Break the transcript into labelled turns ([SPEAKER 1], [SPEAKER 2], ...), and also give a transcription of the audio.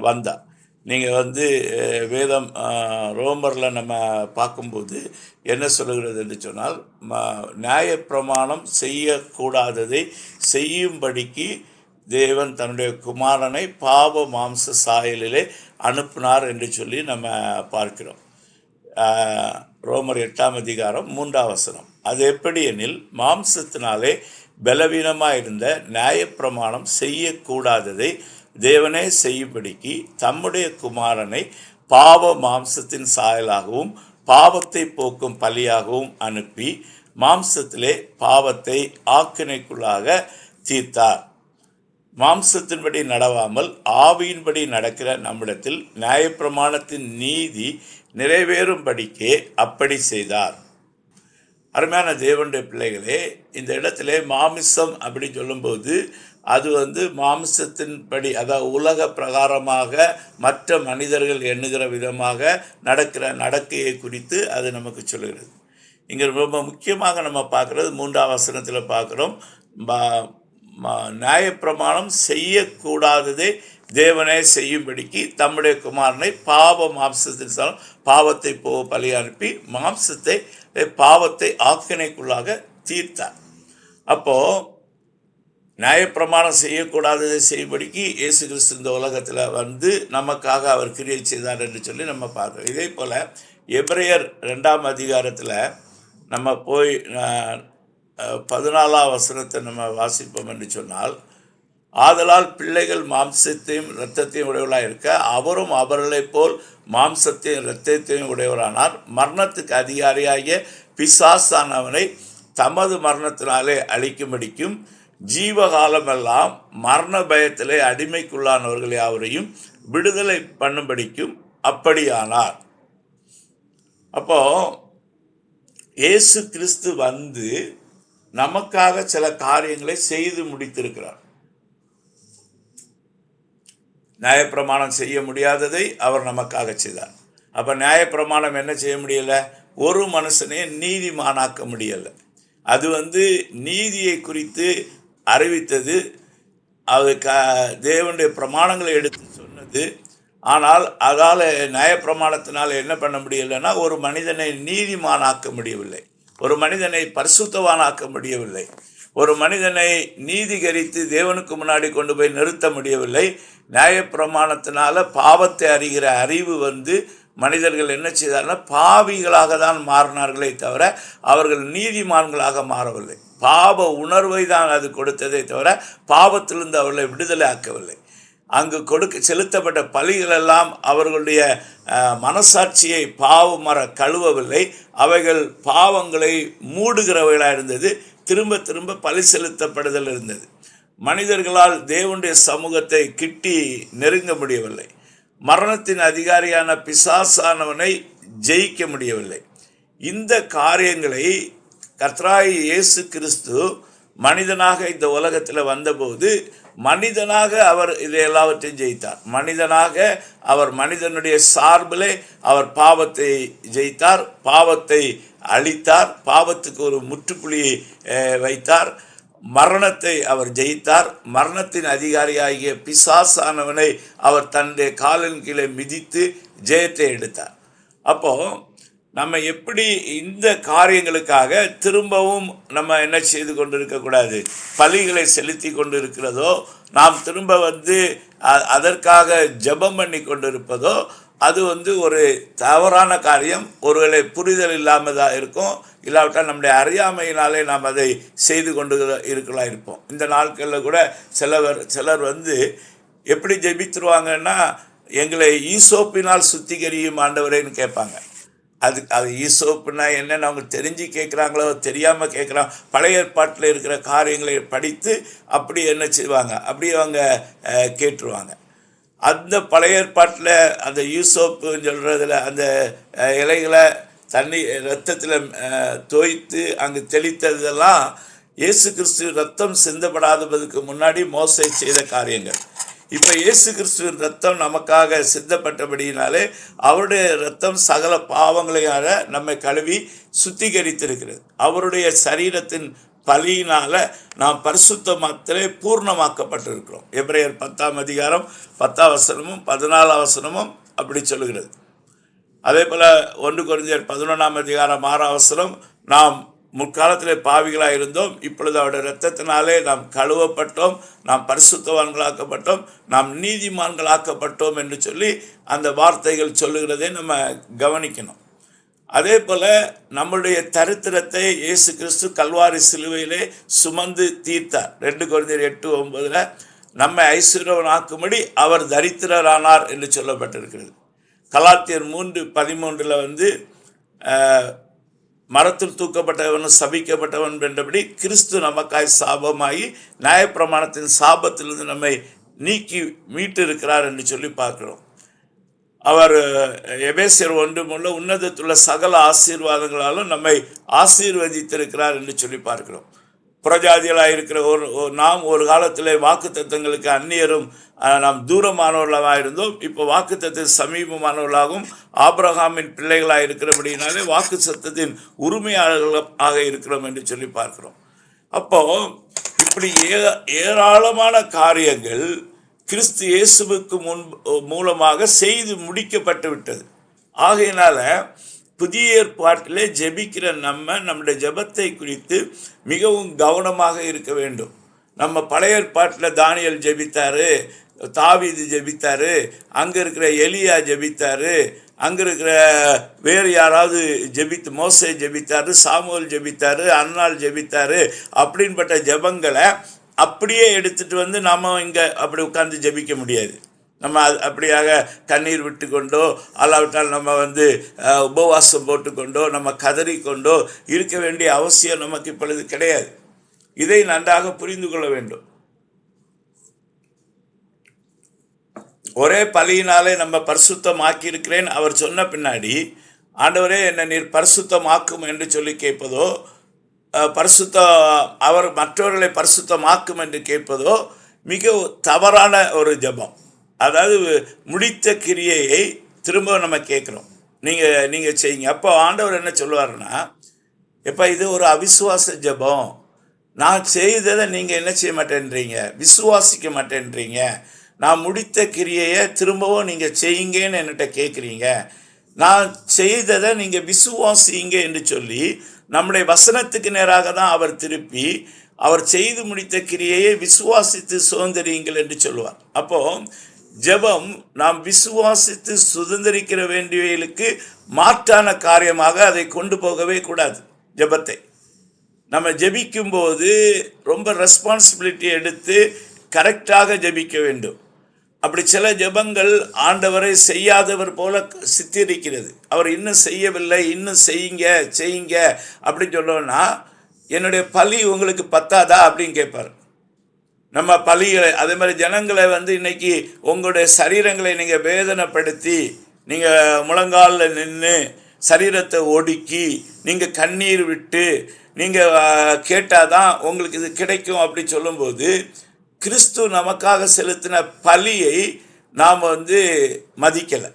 [SPEAKER 1] வந்தார் நீங்கள் வந்து. வேதம் ரோமரில் நம்ம பார்க்கும்போது என்ன சொல்லுகிறது என்று சொன்னால் ம- நியாயப்பிரமாணம் செய்யக்கூடாததை செய்யும்படிக்கு தேவன் தன்னுடைய குமாரனை பாவ மாம்ச சாயலிலே அனுப்பினார் என்று சொல்லி நம்ம பார்க்கிறோம். ரோமர் எட்டாம் அதிகாரம் மூன்றாம் வசனம். அது எப்படி எனில் மாம்சத்தினாலே பலவீனமாக இருந்த நியாயப்பிரமாணம் செய்யக்கூடாததை தேவனே செய்யும்படிக்கு தம்முடைய குமாரனை பாவ மாம்சத்தின் சாயலாகவும் பாவத்தை போக்கும் பலியாகவும் அனுப்பி மாம்சத்திலே பாவத்தை ஆக்கினைக்குள்ளாக தீர்த்தார். மாம்சத்தின்படி நடவாமல் ஆவியின்படி நடக்கிற நம்மிடத்தில் நியாயப்பிரமாணத்தின் நீதி நிறைவேறும்படிக்கே அப்படி செய்தார். அருமையான தேவனுடைய பிள்ளைகளே இந்த இடத்துல மாமிசம் அப்படி சொல்லும்போது அது வந்து மாம்சத்தின்படி அதாவது உலக பிரகாரமாக மற்ற மனிதர்கள் எண்ணுகிற விதமாக நடக்கிற நடக்கையை குறித்து அது நமக்கு சொல்லுகிறது. இங்கே ரொம்ப முக்கியமாக நம்ம பார்க்குறது மூன்றாம் வசனத்தில் பார்க்குறோம் நியாயப்பிரமாணம் செய்யக்கூடாததை தேவனே செய்யும்படிக்கு தம்முடைய குமாரனை பாவ மாம்சத்தின் சாலம் பாவத்தை போ பலி அனுப்பி மாம்சத்தை பாவத்தை ஆக்கினைக்குள்ளாக தீர்த்தார். அப்போது நியாயப்பிரமாணம் செய்யக்கூடாததை செய்யும்படிக்கு இயேசு கிறிஸ்து இந்த உலகத்தில் வந்து நமக்காக அவர் கிரியை செய்தார் என்று சொல்லி நம்ம பார்க்கிறோம். இதே போல் எப்ரையர் ரெண்டாம் அதிகாரத்தில் நம்ம போய் பதினாலாம் வசனத்தை நம்ம வாசிப்போம் என்று சொன்னால் ஆதலால் பிள்ளைகள் மாம்சத்தையும் இரத்தத்தையும் உடையவராக இருக்க அவரும் அவர்களைப் போல் மாம்சத்தையும் இரத்தத்தையும் உடையவரானார். மரணத்துக்கு அதிகாரியாகிய பிசாசானவனை தமது மரணத்தினாலே அழிக்கும்படிக்கும் ஜீவகாலமெல்லாம் மரண பயத்திலே அடிமைக்குள்ளானவர்கள் யாவரையும் விடுதலை பண்ணும்படிக்கும் அப்படியானார். அப்போ இயேசு கிறிஸ்து வந்து நமக்காக சில காரியங்களை செய்து முடித்திருக்கிறார். நியாயப்பிரமாணம் செய்ய முடியாததை அவர் நமக்காக செய்தார். அப்போ நியாயப்பிரமாணம் என்ன செய்ய முடியல? ஒரு மனுஷனையும் நீதிமானாக்க முடியலை. அது வந்து நீதியை குறித்து அறிவித்தது. அது க தேவனுடைய பிரமாணங்களை எடுத்து சொன்னது. ஆனால் அதால் நியாயப்பிரமாணத்தினால் என்ன பண்ண முடியலைன்னா ஒரு மனிதனை நீதிமானாக்க முடியவில்லை. ஒரு மனிதனை பரிசுத்தவானாக்க முடியவில்லை. ஒரு மனிதனை நீதிகரித்து தேவனுக்கு முன்னாடி கொண்டு போய் நிறுத்த முடியவில்லை. நியாயப்பிரமாணத்தினால பாவத்தை அறிகிற அறிவு வந்து மனிதர்கள் என்ன செய்தார்னா பாவிகளாக தான் மாறினார்களே தவிர அவர்கள் நீதிமான்களாக மாறவில்லை. பாவ உணர்வை தான் அது கொடுத்ததே தவிர பாவத்திலிருந்து அவர்களை விடுதலை ஆக்கவில்லை. அங்கு கொடுக்க செலுத்தப்பட்ட பலிகளெல்லாம் அவர்களுடைய மனசாட்சியை மனசாட்சியை பாவமர கழுவவில்லை. அவைகள் பாவங்களை மூடுகிறவைகளாக இருந்தது. திரும்ப திரும்ப பலி செலுத்தப்படுதல் இருந்தது. மனிதர்களால் தேவனுடைய சமூகத்தை கிட்டி நெருங்க முடியவில்லை. மரணத்தின் அதிகாரியான பிசாசானவனை ஜெயிக்க முடியவில்லை. இந்த காரியங்களை கர்த்தராய் இயேசு கிறிஸ்து மனிதனாக இந்த உலகத்தில் வந்தபோது மனிதனாக அவர் இதை எல்லாவற்றையும் ஜெயித்தார். மனிதனாக அவர் மனிதனுடைய சார்பிலே அவர் பாவத்தை ஜெயித்தார் பாவத்தை அழித்தார் பாவத்துக்கு ஒரு முற்றுப்புள்ளியை வைத்தார். மரணத்தை அவர் ஜெயித்தார். மரணத்தின் அதிகாரியாகிய பிசாசானவனை அவர் தன்னுடைய காலின் கீழே மிதித்து ஜெயத்தை எடுத்தார். அப்போது நம்ம எப்படி இந்த காரியங்களுக்காக திரும்பவும் நம்ம என்ன செய்து கொண்டு இருக்கக்கூடாது பலிகளை செலுத்தி கொண்டு இருக்கிறதோ நாம் திரும்ப வந்து அதற்காக ஜெபம் பண்ணி கொண்டு இருப்பதோ அது வந்து ஒரு தவறான காரியம். ஒருவேளை புரிதல் இல்லாமல் தான் இருக்கும். இல்லாவிட்டால் நம்முடைய அறியாமையினாலே நாம் அதை செய்து கொண்டு இருக்கலாம் இருப்போம். இந்த நாட்களில் கூட சிலவர் சிலர் வந்து எப்படி ஜெபித்துருவாங்கன்னா எங்களை ஈசோப்பினால் சுத்திகரியும் ஆண்டவரேன்னு கேட்பாங்க. அது அது ஈசோப்புனா என்னன்னு அவங்க தெரிஞ்சு கேட்குறாங்களோ தெரியாமல் கேட்குறாங்க. பழைய ஏற்பாட்டில் இருக்கிற காரியங்களை படித்து அப்படி என்ன செய்வாங்க? அப்படி அவங்க கேட்டுருவாங்க. அந்த பழைய ஏற்பாட்டில் அந்த யூசோப்புன்னு சொல்கிறதுல அந்த இலைகளை தண்ணி ரத்தத்தில் தோய்த்து அங்கே தெளித்ததெல்லாம் இயேசு கிறிஸ்து ரத்தம் சிந்தப்படாததுக்கு முன்னாடி மோசை செய்த காரியங்கள். இப்போ இயேசு கிறிஸ்துவின் ரத்தம் நமக்காக சித்தப்பட்டபடியினாலே அவருடைய ரத்தம் சகல பாவங்களையால் நம்மை கழுவி சுத்திகரித்திருக்கிறது. அவருடைய சரீரத்தின் பலியினால நாம் பரிசுத்த பரிசுத்தமாத்திலே பூர்ணமாக்கப்பட்டிருக்கிறோம். எப்ரையர் பத்தாம் அதிகாரம் பத்தாம் வசனமும் பதினாலாம் வசனமும் அப்படி சொல்லுகிறது. அதே போல் ஒன்று குறைஞ்சர் பதினொன்றாம் அதிகாரம் ஆறாம் அவசரம் நாம் முற்காலத்தில் பாவிகளாக இருந்தோம். இப்பொழுது அவருடைய இரத்தத்தினாலே நாம் கழுவப்பட்டோம். நாம் பரிசுத்தவான்களாக்கப்பட்டோம். நாம் நீதிமான்களாக்கப்பட்டோம் என்று சொல்லி அந்த வார்த்தைகள் சொல்லுகிறதை நம்ம கவனிக்கணும். அதே போல் நம்முடைய தரித்திரத்தை இயேசு கிறிஸ்து கல்வாரி சிலுவையிலே சுமந்து தீர்த்தார். ரெண்டு குழந்தையர் எட்டு ஒன்பதில் நம்மை ஐஸ்வர்யவனாக்கும்படி அவர் தரித்திரரானார் என்று சொல்லப்பட்டிருக்கிறது. கலாத்தியர் மூன்று பதிமூன்றில் வந்து மரத்தில் தூக்கப்பட்டவன் சபிக்கப்பட்டவன் என்றபடி கிறிஸ்து நமக்காய் சாபமாகி நியாயப்பிரமாணத்தின் சாபத்திலிருந்து நம்மை நீக்கி மீட்டு இருக்கிறார் என்று சொல்லி பார்க்கிறோம். அவர் எபேசியர் ஒன்று உன்னதத்துள்ள சகல ஆசீர்வாதங்களாலும் நம்மை ஆசீர்வதித்திருக்கிறார் என்று சொல்லி பார்க்கிறோம். புறஜாதிகளாக இருக்கிற ஒரு நாம் ஒரு காலத்தில் வாக்கு தத்தங்களுக்கு அந்நியரும் நாம் தூரமானவர்களாக இருந்தோம். இப்போ வாக்கு தத்து சமீபமானவர்களாகவும் ஆப்ரஹாமின் பிள்ளைகளாக இருக்கிறபடினாலே வாக்கு சத்தத்தின் உரிமையாளர்களாக இருக்கிறோம் என்று சொல்லி பார்க்கிறோம். அப்போ இப்படி ஏ ஏராளமான காரியங்கள் கிறிஸ்து இயேசுவுக்கு முன் மூலமாக செய்து முடிக்கப்பட்டு விட்டது. ஆகையினால புதிய ஏற்பாட்டிலே ஜெபிக்கிற நம்ம நம்முடைய ஜெபத்தை குறித்து மிகவும் கவனமாக இருக்க வேண்டும். நம்ம பழைய ஏற்பாட்டில் தானியல் ஜெபித்தாரு தாவிது ஜெபித்தாரு அங்கே இருக்கிற எலியா ஜெபித்தாரு அங்கே இருக்கிற வேறு யாராவது ஜெபித்து மோசை ஜெபித்தாரு சாமுவல் ஜெபித்தாரு அன்னாள் ஜெபித்தாரு அப்படின்பட்ட ஜெபங்களை அப்படியே எடுத்துட்டு வந்து நாம் இங்கே அப்படி உட்காந்து ஜெபிக்க முடியாது. நம்ம அது அப்படியாக கண்ணீர் விட்டு கொண்டோ அல்லாவிட்டால் நம்ம வந்து உபவாசம் போட்டுக்கொண்டோ நம்ம கதறிக்கொண்டோ இருக்க வேண்டிய அவசியம் நமக்கு இப்பொழுது கிடையாது. இதை நன்றாக புரிந்து கொள்ள வேண்டும். ஒரே பலியினாலே நம்ம பரிசுத்தமாக்கி இருக்கிறேன் அவர் சொன்ன பின்னாடி ஆண்டவரே என்னை நீர் பரிசுத்தமாக்கும் என்று சொல்லி கேட்பதோ பரிசுத்த அவர் மற்றவர்களை பரிசுத்தமாக்கும் என்று கேட்பதோ மிக தவறான ஒரு ஜெபம். அதாவது முடித்த கிரியையை திரும்ப நம்ம கேட்குறோம். நீங்கள் நீங்கள் செய்யுங்க. அப்போ ஆண்டவர் என்ன சொல்லுவாருன்னா எப்போ இது ஒரு அவிசுவாச ஜெபம். நான் செய்ததை நீங்கள் என்ன செய்ய மாட்டேன்றீங்க? விசுவாசிக்க மாட்டேன்றீங்க? நான் முடித்த கிரியையை திரும்பவும் நீங்கள் செய்யுங்கன்னு என்கிட்ட கேட்குறீங்க நான் செய்ததை நீங்கள் விசுவாசிங்க என்று சொல்லி நம்முடைய வசனத்துக்கு நேராக தான் அவர் திருப்பி அவர் செய்து முடித்த கிரியையை விசுவாசித்து சுதந்திரியுங்கள் என்று சொல்லுவார். அப்போ ஜெபம் நாம் விசுவாசித்து சுதந்திரிக்கிற வேண்டியவைகளுக்கு மாற்றான காரியமாக அதை கொண்டு போகவே கூடாது ஜெபத்தை. நம்ம ஜெபிக்கும்போது ரொம்ப ரெஸ்பான்சிபிலிட்டி எடுத்து கரெக்டாக ஜெபிக்க வேண்டும். அப்படி சில ஜெபங்கள் ஆண்டவரை செய்யாதவர் போல சித்தரிக்கிறது. அவர் இன்னும் செய்யவில்லை இன்னும் செய்யுங்க செய்யுங்க அப்படின்னு சொல்லணும்னா என்னுடைய பலி உங்களுக்கு பத்தாதா அப்படின்னு கேட்பார். நம்ம பலிகளை அதே மாதிரி ஜனங்களை வந்து இன்னைக்கு உங்களுடைய சரீரங்களை நீங்கள் வேதனைப்படுத்தி நீங்கள் முழங்காலில் நின்று சரீரத்தை ஒடுக்கி நீங்கள் கண்ணீர் விட்டு நீங்கள் கேட்டால் தான் உங்களுக்கு இது கிடைக்கும் அப்படி சொல்லும்போது கிறிஸ்து நமக்காக செலுத்தின பலியை நாம் வந்து மதிக்கலை.